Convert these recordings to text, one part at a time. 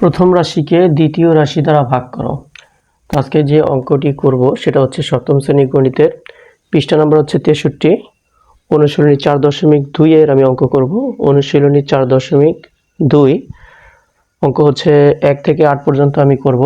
প্রথম রাশিকে দ্বিতীয় রাশি দ্বারা ভাগ করো। আজকে যে অঙ্কটি করব, সেটা হচ্ছে সপ্তম শ্রেণি গণিতের পৃষ্ঠা নম্বর হচ্ছে তেষট্টি। অনুশীলনী চার দশমিক দুই এর আমি অঙ্ক করব। অনুশীলনী চার দশমিক দুই। অঙ্ক হচ্ছে এক থেকে আট পর্যন্ত আমি করব।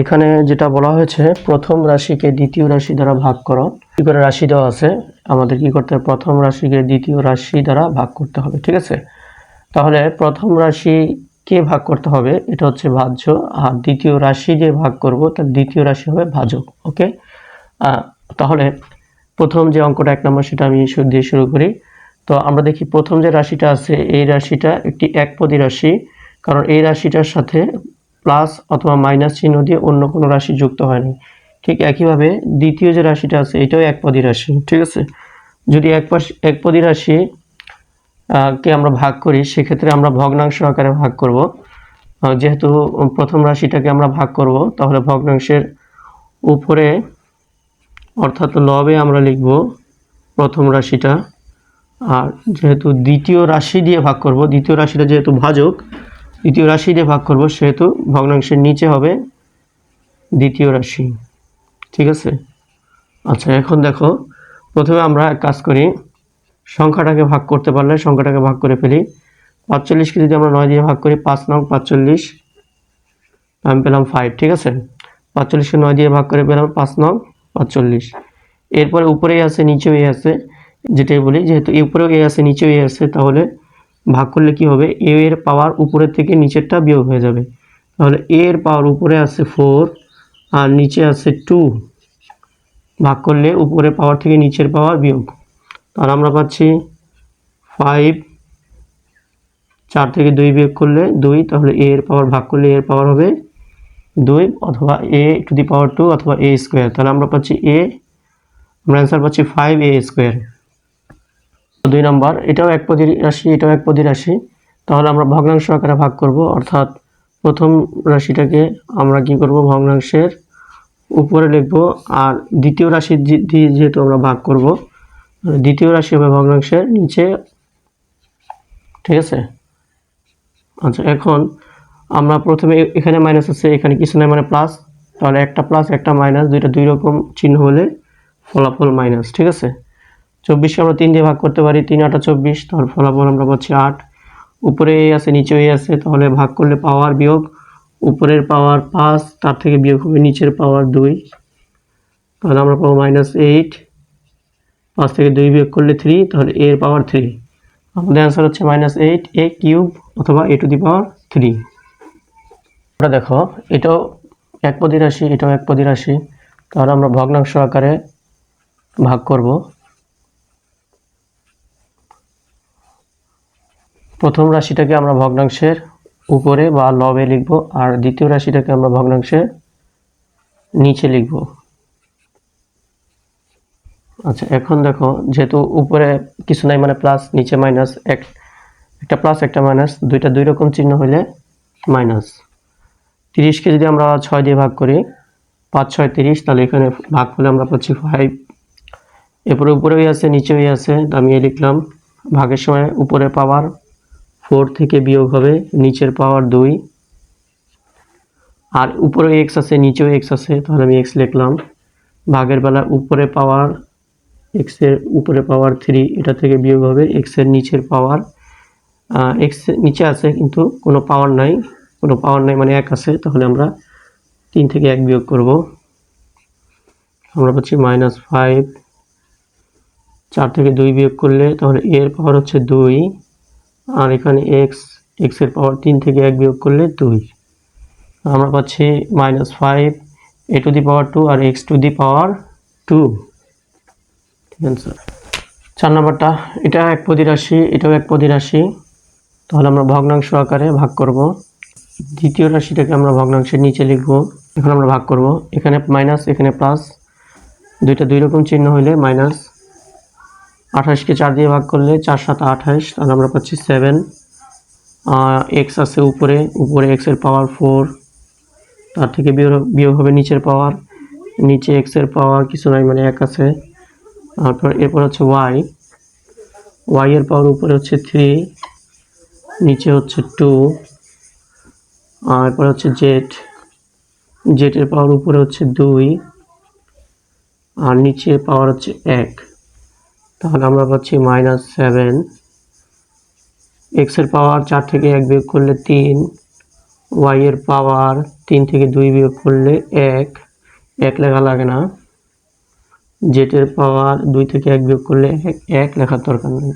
এখানে যেটা বলা হয়েছে, প্রথম রাশিকে দ্বিতীয় রাশি দ্বারা ভাগ করো। কি করে রাশি দেওয়া আছে? আমাদের কি করতে হবে? প্রথম রাশিকে দ্বিতীয় রাশি দ্বারা ভাগ করতে হবে, ঠিক আছে? তাহলে প্রথম রাশি কে ভাগ করতে হবে? এটা হচ্ছে ভাজ্য। আর দ্বিতীয় রাশি যে ভাগ করব, তার দ্বিতীয় রাশি হবে ভাজক, ওকে? তাহলে প্রথম যে অঙ্কটা এক নম্বর, সেটা আমি দিয়ে শুরু করি। তো আমরা দেখি প্রথম যে রাশিটা আছে, এই রাশিটা একটি একপদী রাশি। কারণ এই রাশিটার সাথে প্লাস অথবা মাইনাস চিহ্ন দিয়ে অন্য কোনো রাশি যুক্ত হয়নি। ঠিক একইভাবে দ্বিতীয় যে রাশিটা আছে, এটাও একপদী রাশি, ঠিক আছে? যদি এক পাশ, একপদী রাশি কে আমরা ভাগ করি, সেক্ষেত্রে আমরা ভগ্নাংশ আকারে ভাগ করব। যেহেতু প্রথম রাশিটাকে আমরা ভাগ করব, তাহলে ভগ্নাংশের উপরে অর্থাৎ লবে আমরা লিখব প্রথম রাশিটা। আর যেহেতু দ্বিতীয় রাশি দিয়ে ভাগ করব, দ্বিতীয় রাশিটা যেহেতু ভাজক, দ্বিতীয় রাশি দিয়ে ভাগ করব, সেহেতু ভগ্নাংশের নিচে হবে দ্বিতীয় রাশি। ঠিক আছে? আচ্ছা এখন দেখো, প্রথমে আমরা কাজ করি সংখ্যাটাকে ভাগ করতে পারলে সংখ্যাটাকে ভাগ করে ফেলি। পাঁচচল্লিশকে যদি আমরা নয় দিয়ে ভাগ করি, পাঁচ নং পাঁচচল্লিশ, আমি পেলাম ফাইভ ঠিক আছে? পাঁচচল্লিশকে নয় দিয়ে ভাগ করে পেলাম পাঁচ নং পাঁচচল্লিশ। এরপরে উপরেই আছে, নিচেও এ আছে, যেটাই বলি, যেহেতু উপরেও এ আছে, নিচেও এ আছে, তাহলে ভাগ করলে কি হবে? এ এর পাওয়ার উপরের থেকে নিচেরটা বিয়োগ হয়ে যাবে। তাহলে এ এর পাওয়ার উপরে আছে ফোর আর নিচে আছে টু ভাগ করলে উপরে পাওয়ার থেকে নিচের পাওয়ার বিয়োগ। তাহলে আমরা পাচ্ছি ফাইভ চার থেকে দুই বিয়োগ করলে দুই, তাহলে এ এর পাওয়ার ভাগ করলে এর পাওয়ার হবে দুই অথবা a to the power two অথবা এ স্কোয়ার তাহলে আমরা পাচ্ছি এ আমরা অ্যান্সার পাচ্ছি ফাইভ এ স্কোয়ার দুই নম্বর, এটাও এক পদী রাশি, এটাও এক পদী রাশি। তাহলে আমরা ভগ্নাংশ আকারে ভাগ করব, অর্থাৎ প্রথম রাশিটাকে আমরা কি করব, ভগ্নাংশের উপরে লিখব, আর দ্বিতীয় রাশি দিয়ে যেহেতু আমরা ভাগ করব দ্বিতীয় রাশি হবে ভগ্নাংশের নিচে। ঠিক আছে? আচ্ছা এখন আমরা প্রথমে এখানে মাইনাস আছে, এখানে কিছু নাই মানে প্লাস তাহলে একটা প্লাস একটা মাইনাস দুইটা দুই রকম চিহ্ন হলে ফলাফল মাইনাস ঠিক আছে? চব্বিশকে আমরা তিন দিয়ে ভাগ করতে পারি, তিন, আটা চব্বিশ। তাহলে ফলাফল আমরা পাচ্ছি আট। উপরে এ আছে, নিচে এ আছে, তাহলে ভাগ করলে পাওয়ার বিয়োগ। উপরের পাওয়ার পাঁচ, তার থেকে বিয়োগ হবে নিচের পাওয়ার দুই। তাহলে আমরা পাবো মাইনাস এইট পাঁচ থেকে দুই বিয়োগ করলে থ্রি তাহলে এ এর পাওয়ার থ্রি আমাদের অ্যান্সার হচ্ছে মাইনাস এইট এ কিউব অথবা a to the power three আমরা দেখো, এটাও একপদী রাশি, এটাও একপদী রাশি। তাহলে আমরা ভগ্নাংশ আকারে ভাগ করব। প্রথম রাশিটাকে আমরা ভগ্নাংশের উপরে বা লবে লিখব, আর দ্বিতীয় রাশিটাকে আমরা ভগ্নাংশের নিচে লিখব। আচ্ছা এখন দেখো, যেহেতু উপরে কিছু নাই মানে প্লাস নিচে মাইনাস এক, একটা প্লাস একটা মাইনাস দুইটা দুই রকম চিহ্ন হইলে মাইনাস তিরিশকে যদি আমরা ছয় দিয়ে ভাগ করি, পাঁচ, ছয়, তিরিশ, তাহলে এখানে ভাগ করলে আমরা পাচ্ছি ফাইভ এরপরে উপরেও আছে নিচেও আছে আমি এ লিখলাম, ভাগের সময় উপরে পাওয়ার ফোর থেকে বিয়োগ হবে, নিচের পাওয়ার দুই। আর উপরে এক্স আছে, নিচেও এক্স আছে, তাহলে আমি এক্স লিখলাম। ভাগের বেলা উপরে পাওয়ার এক্সের উপরে পাওয়ার থ্রি এটা থেকে বিয়োগ হবে এক্সের নিচের পাওয়ার এক্স নিচে আছে কিন্তু কোনো পাওয়ার নাই, কোনো পাওয়ার নাই মানে এক আছে, তাহলে আমরা তিন থেকে এক বিয়োগ করব। আমরা পাচ্ছি মাইনাস ফাইভ চার থেকে দুই বিয়োগ করলে তাহলে এর পাওয়ার হচ্ছে দুই, আর এখানে এক্স এক্সের পাওয়ার তিন থেকে এক বিয়োগ করলে দুই। আমরা পাচ্ছি minus five a to the power two R x to the power two sir চার নম্বরটা, এটা এক রাশি, এটাও এক রাশি। তাহলে আমরা ভগ্নাংশ আকারে ভাগ করব। দ্বিতীয় রাশিটাকে আমরা ভগ্নাংশের নিচে লিখব। এখন আমরা ভাগ করব। এখানে মাইনাস এখানে প্লাস দুইটা দুই রকম চিহ্ন হইলে মাইনাস আঠাশকে চার দিয়ে ভাগ করলে চার সাত আঠাশ, তাহলে আমরা পাচ্ছি সেভেন এক্স আছে উপরে উপরে এক্সের পাওয়ার ফোর তার থেকে বিয়োগ হবে নিচের পাওয়ার নিচে এক্সের পাওয়ার কিছু নাই মানে এক আছে। তারপর এরপর হচ্ছে ওয়াই ওয়াই এর পাওয়ার উপরে হচ্ছে থ্রি নিচে হচ্ছে টু আর এরপরে হচ্ছে জেড জেটের পাওয়ার উপরে হচ্ছে দুই, আর নিচে পাওয়ার হচ্ছে এক। তাহলে আমরা পাচ্ছি মাইনাস সেভেন এক্সের পাওয়ার চার থেকে এক বিয়োগ করলে তিন ওয়াই এর পাওয়ার তিন থেকে দুই বিয়োগ করলে এক। এক লেখা লাগে না। জেটের পাওয়ার দুই থেকে এক বিয়োগ করলে এক লেখার দরকার নেই।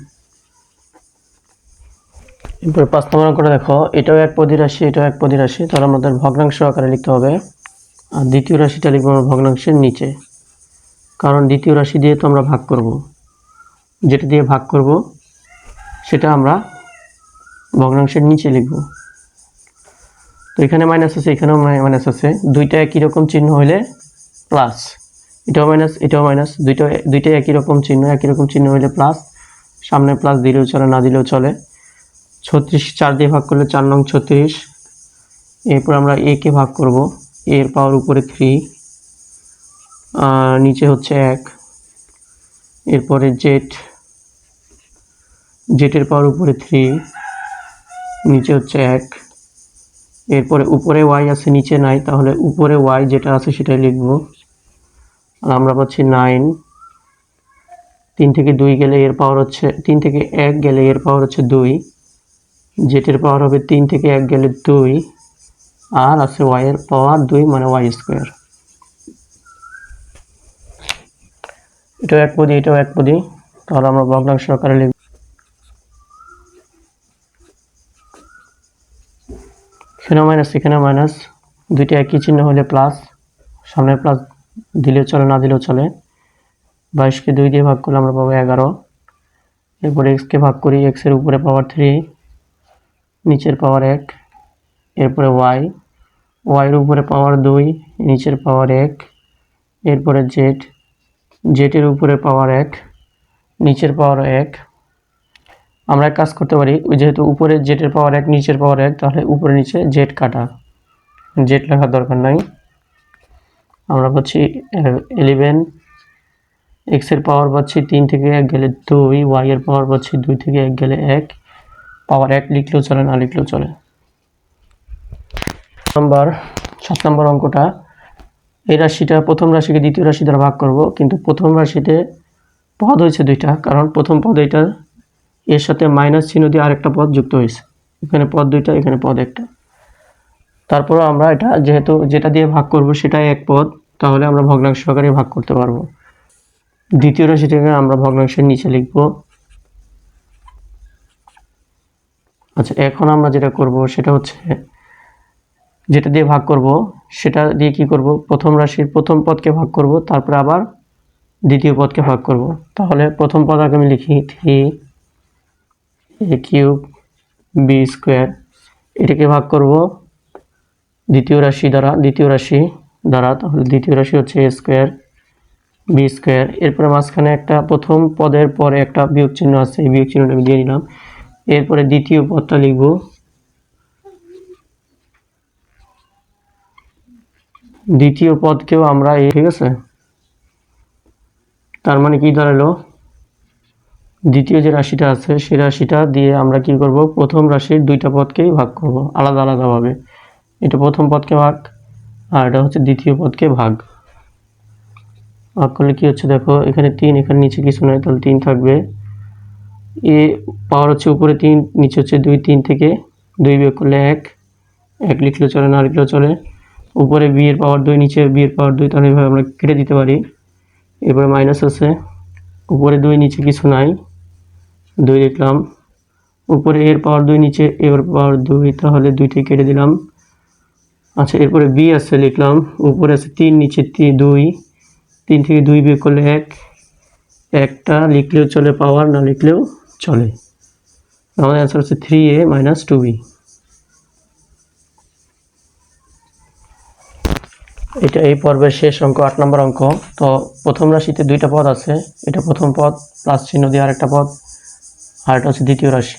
এরপরে পাঁচ নম্বর করে দেখো, এটাও এক পদী রাশি, এটাও এক পদী রাশি, তাহলে আমাদের ভগ্নাংশ আকারে লিখতে হবে। আর দ্বিতীয় রাশিটা লিখব আমরা ভগ্নাংশের নিচে। কারণ দ্বিতীয় রাশি দিয়ে তো আমরা ভাগ করব। যেটা দিয়ে ভাগ করব, সেটা আমরা ভগ্নাংশের নিচে লিখব। তো এখানে মাইনাস আছে, এখানেও মাইনাস আছে। দুইটা একই রকম চিহ্ন হইলে প্লাস এটাও মাইনাস এটাও মাইনাস দুইটা, দুইটাই একই রকম চিহ্ন, একই রকম চিহ্ন হইলে প্লাস সামনে প্লাস দিলেও চলে, না দিলেও চলে। ছত্রিশ, চার দিয়ে ভাগ করলে চার নং ছত্রিশ। এরপর আমরা এ কে ভাগ করব। এর পাওয়ার উপরে থ্রি নিচে হচ্ছে এক। এরপরে জেট জেটের পাওয়ার উপরে থ্রি নিচে হচ্ছে এক। এরপরে উপরে ওয়াই আছে, নিচে নাই। তাহলে উপরে ওয়াই যেটা আছে সেটাই লিখব। আমরা পাচ্ছি নাইন তিন থেকে দুই গেলে এর পাওয়ার হচ্ছে, তিন থেকে এক গেলে এর পাওয়ার হচ্ছে দুই জেটের পাওয়ার হবে তিন থেকে এক গেলে দুই, আর আছে ওয়াই এর পাওয়ার দুই মানে ওয়াই স্কোয়ার এটাও এক পদি, এটাও এক পদি, তাহলে আমরা ভগ্নাংশ আকারে লিখব। এখানেও মাইনাস এখানেও মাইনাস, দুইটা একই চিহ্ন হলে প্লাস সামনে প্লাস দিলেও চলে, না দিলেও চলে। বাইশকে দুই দিয়ে ভাগ করলে আমরা পাবো এগারো। এরপরে এক্সকে ভাগ করি, এক্সের উপরে পাওয়ার থ্রি, নিচের পাওয়ার এক, এরপরে ওয়াই। ওয়াইয়ের উপরে পাওয়ার দুই, নিচের পাওয়ার এক, এরপরে জেড। জেটের উপরে পাওয়ার এক, নিচের পাওয়ার এক। আমরা কাজ করতে পারি যেহেতু উপরে জেটের পাওয়ার এক, নিচের পাওয়ার এক, তাহলে উপরে নিচে জেট কাটা। জেট লেখার দরকার নাই। আমরা পাচ্ছি ইলেভেন এক্সের পাওয়ার পাচ্ছি তিন থেকে এক গেলে দুই ওয়াই এর পাওয়ার পাচ্ছি দুই থেকে এক গেলে এক পাওয়ার এক লিখলেও চলে, না লিখলেও চলে। নাম্বার সাত নম্বর অঙ্কটা, এই রাশিটা প্রথম রাশিকে দ্বিতীয় রাশি দ্বারা ভাগ করব, কিন্তু প্রথম রাশিতে পদ হয়েছে দুইটা, কারণ প্রথম পদ এটা, এর সাথে মাইনাস চিহ্ন দিয়ে আরেকটা পদ যুক্ত হয়েছে। এখানে পদ দুইটা, এখানে পদ একটা। তারপরও আমরা এটা যেহেতু যেটা দিয়ে ভাগ করব সেটাই এক পদ, তাহলে আমরা ভগ্নাংশ আকারে ভাগ করতে পারব। দ্বিতীয় রাশিটাকে আমরা ভগ্নাংশের নিচে লিখব। আচ্ছা এখন আমরা যেটা করব সেটা হচ্ছে, যেটা দিয়ে ভাগ করব সেটা দিয়ে কি করব? প্রথম রাশির প্রথম পদকে ভাগ করব, তারপরে আবার দ্বিতীয় পদকে ভাগ করব। তাহলে প্রথম পদ আগে আমি লিখি three a cube b square. এটাকে ভাগ করব দ্বিতীয় রাশি দ্বারা, দ্বিতীয় রাশি দ্বারা, তাহলে দ্বিতীয় রাশি হচ্ছে এ স্কোয়ার বি স্কোয়ার এরপরে মাঝখানে একটা প্রথম পদের পরে একটা বিয়োগ চিহ্ন আছে, এই বিয়োগ চিহ্নটা আমি দিয়ে নিলাম। এরপরে দ্বিতীয় পদটা লিখব। দ্বিতীয় পদকেও আমরা এই ঠিক আছে? তার মানে কি দাঁড়াল? দ্বিতীয় যে রাশিটা আছে সেই রাশিটা দিয়ে আমরা কি করব? প্রথম রাশির দুইটা পদকেই ভাগ করব, আলাদা আলাদাভাবে। এটা প্রথম পদকে ভাগ, আর এটা হচ্ছে দ্বিতীয় পদকে ভাগ। ভাগ করলে কি হচ্ছে দেখো, এখানে তিন, এখানে নিচে কিছু নয়, তাহলে তিন থাকবে। এ পাওয়ার হচ্ছে উপরে তিন, নিচে হচ্ছে দুই, তিন থেকে দুই বিয়োগ করলে এক। এক লিখলেও চলে না লিখলেও চলে। উপরে বি এর পাওয়ার দুই, নিচে বি এর পাওয়ার দুই, তাহলে এভাবে আমরা কেটে দিতে পারি। এরপরে মাইনাস আছে। উপরে দুই, নিচে কিছু নাই। দুই লিখলাম উপরে এর পাওয়ার দুই, নিচে এর পাওয়ার দুই, তাহলে দুইটি কেটে দিলাম। আচ্ছা এরপরে বি আছে লিখলাম, উপরে আছে তিন, নিচে তিন দুই, তিন থেকে দুই বিয়োগ করলে এক, একটা লিখলেও চলে পাওয়ার, না লিখলেও চলে। আমাদের অ্যান্সার হচ্ছে three a minus two b এটা এই পর্বের শেষ অঙ্ক, আট নম্বর অঙ্ক। তো প্রথম রাশিতে দুইটা পদ আছে, এটা প্রথম পদ, প্লাস চিহ্ন দিয়ে আরেকটা পদ, আর এটা হচ্ছে দ্বিতীয় রাশি।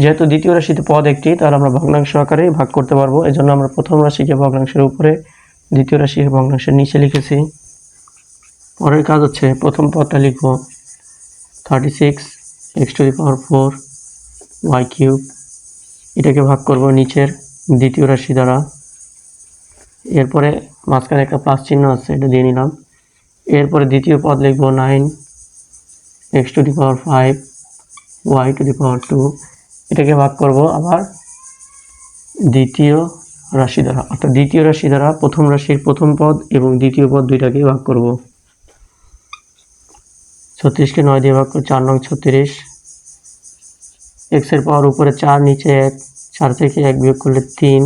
যেহেতু দ্বিতীয় রাশিতে পদ একটি, তাহলে আমরা ভগ্নাংশ আকারে ভাগ করতে পারব। জন্য আমরা প্রথম রাশিকে ভগ্নাংশের উপরে, দ্বিতীয় রাশিকে ভগ্নাংশের নিচে লিখেছি। পরের কাজ হচ্ছে প্রথম পদটা লিখব thirty six x to the power four y cube এটাকে ভাগ করব নিচের দ্বিতীয় রাশি দ্বারা। এরপরে মাঝখানে একটা প্লাস চিহ্ন আছে, এটা দিয়ে নিলাম। এরপরে দ্বিতীয় পদ লিখব nine x to the power five y to the power two এটাকে ভাগ করব আবার দ্বিতীয় রাশি দ্বারা। অর্থাৎ দ্বিতীয় রাশি দ্বারা প্রথম রাশির প্রথম পদ এবং দ্বিতীয় পদ দুইটাকে ভাগ করব। ছত্রিশকে নয় দিয়ে ভাগ করে চার নং ছত্রিশ। এক্সের পাওয়ার উপরে চার, নিচে এক। চার থেকে এক বিয়োগ করলে তিন।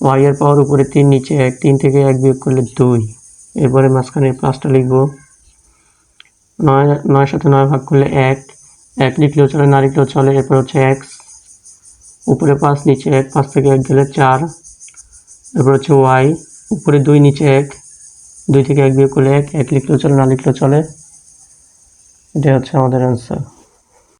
ওয়াই এর পাওয়ার উপরে তিন, নিচে এক। তিন থেকে এক বিয়োগ করলে দুই। এরপরে মাঝখানে প্লাসটা লিখব। নয় নয় সাথে নয় ভাগ করলে এক। এক লিখলেও চলে, না লিখলেও চলে, এরপর হচ্ছে এক্স উপরে পাঁচ, নিচে এক, পাঁচ থেকে এক গেলে চার। এরপর হচ্ছে ওয়াই, উপরে দুই, নিচে এক। দুই থেকে এক বিয়োগ করলে এক এক লিখলেও চলে, না লিখলেও চলে। এটাই হচ্ছে আমাদের অ্যান্সার